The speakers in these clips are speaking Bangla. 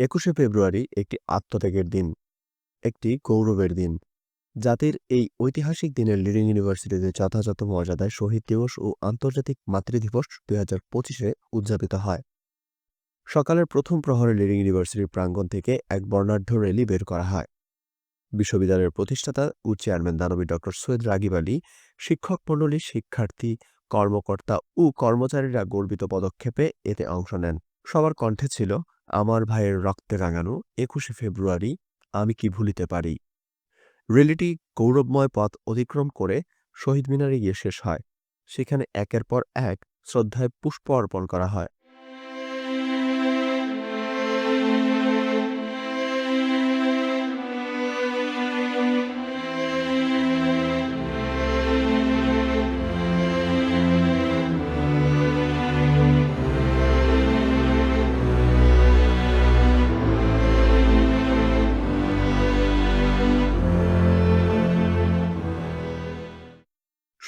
একুশে ফেব্রুয়ারি একটি আত্মত্যাগের দিন, একটি গৌরবের দিন। জাতির এই ঐতিহাসিক দিনের লিডিং ইউনিভার্সিটিতে যথাযথ মর্যাদায় শহীদ দিবস ও আন্তর্জাতিক মাতৃদিবস দুই হাজার পঁচিশে উদযাপিত হয়। সকালের প্রথম প্রহরে লিডিং ইউনিভার্সিটির প্রাঙ্গণ থেকে এক বর্ণাঢ্য র্যালি বের করা হয়। বিশ্ববিদ্যালয়ের প্রতিষ্ঠাতা ও চেয়ারম্যান দানবী ডক্টর সৈয়দ রাগিব আলী, শিক্ষক মণ্ডলী, শিক্ষার্থী, কর্মকর্তা ও কর্মচারীরা গর্বিত পদক্ষেপে এতে অংশ নেন। সবার কণ্ঠে ছিল আমার ভাইয়ের রক্তে রাঙানো একুশে ফেব্রুয়ারি আমি কি ভুলিতে পারি? রেলিটি গৌরবময় পথ অতিক্রম করে শহীদ মিনারে গিয়ে শেষ হয়। সেখানে একের পর এক শ্রদ্ধায় পুষ্প অর্পণ করা হয়।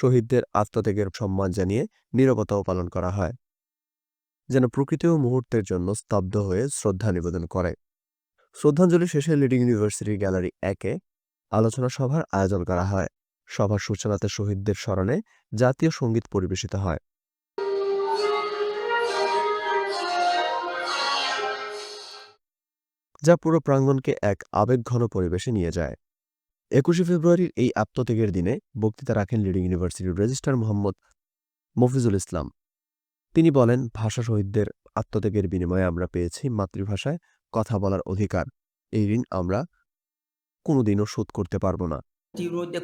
শহীদদের আত্মত্যাগের সম্মান জানিয়ে নীরবতাও পালন করা হয়। যেন প্রকৃতিও মুহূর্তের জন্য স্তব্ধ হয়ে শ্রদ্ধা নিবেদন করে। শ্রদ্ধাঞ্জলি শেষে লিডিং ইউনিভার্সিটি গ্যালারি একে আলোচনা সভার আয়োজন করা হয়। সভার সূচনাতে শহীদদের স্মরণে জাতীয় সংগীত পরিবেশিত হয়। যা পুরো প্রাঙ্গণকে এক আবেগঘন পরিবেশে নিয়ে যায়। একুশে ফেব্রুয়ারির এই আত্মত্যাগের দিনে বক্তৃতা রাখেন লিডিং ইউনিভার্সিটির রেজিস্ট্রার মোহাম্মদ মফিজুল ইসলাম। তিনি বলেন, ভাষা শহীদদের আত্মত্যাগের বিনিময়ে আমরা পেয়েছি মাতৃভাষায় কথা বলার অধিকার। এই ঋণ আমরা কোনোদিনও শোধ করতে পারব না।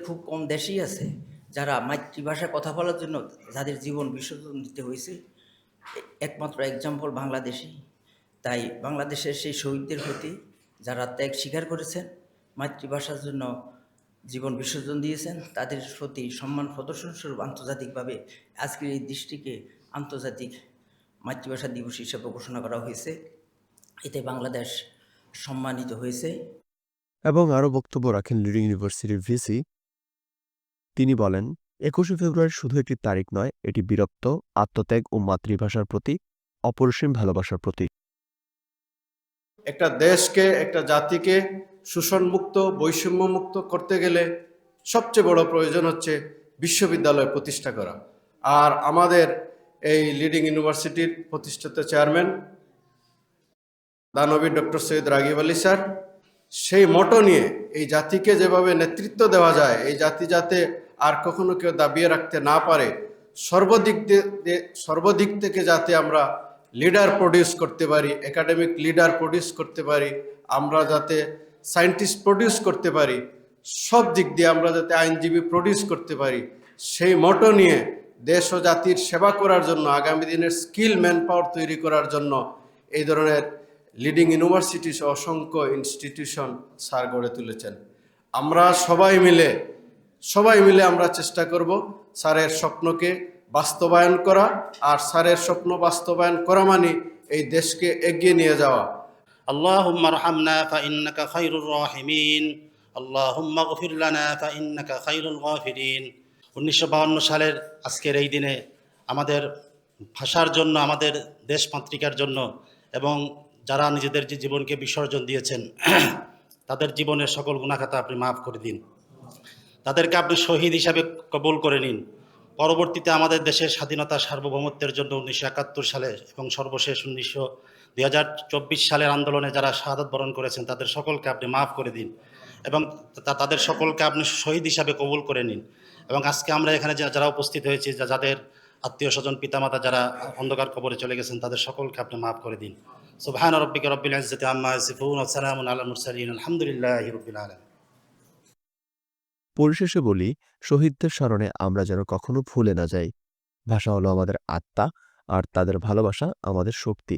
খুব কম দেশই আছে যারা মাতৃভাষায় কথা বলার জন্য যাদের জীবন বিসর্জন দিতে হয়েছে। একমাত্র এক্সাম্পল বাংলাদেশি তাই বাংলাদেশের সেই শহীদদের প্রতি যারা ত্যাগ স্বীকার করেছেন মাতৃভাষার জন্য জীবন বিসর্জন দিয়েছেন। তাদের প্রতি সম্মান প্রদর্শনস্বরূপ আন্তর্জাতিকভাবে আজকের এই দৃষ্টিকে আন্তর্জাতিক মাতৃভাষা দিবস হিসেবে ঘোষণা করা হয়েছে। এতে বাংলাদেশ সম্মানিত হয়েছে। এবং আরও বক্তব্য রাখেন লিডিং ইউনিভার্সিটির ভিসি। তিনি বলেন একুশে ফেব্রুয়ারি শুধু একটি তারিখ নয় এটি বিরক্ত আত্মত্যাগ ও মাতৃভাষার প্রতি অপরিসীম ভালোবাসার প্রতীক। একটা দেশকে একটা জাতিকে শোষণমুক্ত, বৈষম্যমুক্ত করতে গেলে সবচেয়ে বড় প্রয়োজন হচ্ছে বিশ্ববিদ্যালয় প্রতিষ্ঠা করা। আর আমাদের এই লিডিং ইউনিভার্সিটির প্রতিষ্ঠাতা চেয়ারম্যান দানবী ডক্টর সৈয়দ রাগিব আলী স্যার, সেই মটো নিয়ে এই জাতিকে যেভাবে নেতৃত্ব দেওয়া যায়, এই জাতি যাতে আর কখনো কেউ দাবিয়ে রাখতে না পারে, সর্বদিক সর্বদিক থেকে যাতে আমরা লিডার প্রডিউস করতে পারি একাডেমিক লিডার প্রডিউস করতে পারি, আমরা যাতে সায়েন্টিস্ট প্রডিউস করতে পারি, সব দিক দিয়ে আমরা যাতে আইনজীবী প্রডিউস করতে পারি, সেই মটো নিয়ে দেশ ও জাতির সেবা করার জন্য, আগামী দিনের স্কিল ম্যান পাওয়ার তৈরি করার জন্য এই ধরনের লিডিং ইউনিভার্সিটি অসংখ্য ইনস্টিটিউশন স্যার গড়ে তুলেছেন। আমরা সবাই মিলে সবাই মিলে আমরা চেষ্টা করব স্যারের স্বপ্নকে বাস্তবায়ন করা, আর স্যারের স্বপ্ন বাস্তবায়ন করা মানে এই দেশকে এগিয়ে নিয়ে যাওয়া। اللهم ارحمنا فإنك خير الراحمين اللهم اغفر لنا فإنك خير الغافرين উনিশশো বাউন্ন সালের আজকের এই দিনে আমাদের ভাষার জন্য আমাদের দেশমাতৃকার জন্য এবং যারা নিজেদের যে জীবনকে বিসর্জন দিয়েছেন তাদের জীবনের সকল গুণাখাতা আপনি মাফ করে দিন তাদেরকে আপনি শহীদ হিসাবে কবুল করে নিন পরবর্তীতে আমাদের দেশের স্বাধীনতা সার্বভৌমত্বের জন্য উনিশশো একাত্তর সালে এবং সর্বশেষ উনিশশো দুই হাজার চব্বিশ সালের আন্দোলনে যারা শাহাদত বরণ করেছেন, তাদের সকলকে আপনি মাফ করে দিন এবং তাদের সকলকে আপনি শহীদ হিসাবে কবুল করে নিন। এবং আজকে আমরা এখানে যারা উপস্থিত হয়েছি যাদের আত্মীয় স্বজন, পিতামাতা যারা অন্ধকার কবরে চলে গেছেন, তাদের সকলকে আপনি মাফ করে দিন। সুবহান রব্বিকা রব্বিল ইজ্জাতি আম্মা ইয়াসিফুন ওয়া সালামুন আলাল মুরসালিন, আলহামদুলিল্লাহি রাব্বিল আলামিন। পরিশেষে বলি, শহীদদের স্মরণে আমরা যেন কখনো ভুলে না যাই। ভাষা হলো আমাদের আত্মা, আর তাদের ভালোবাসা আমাদের শক্তি।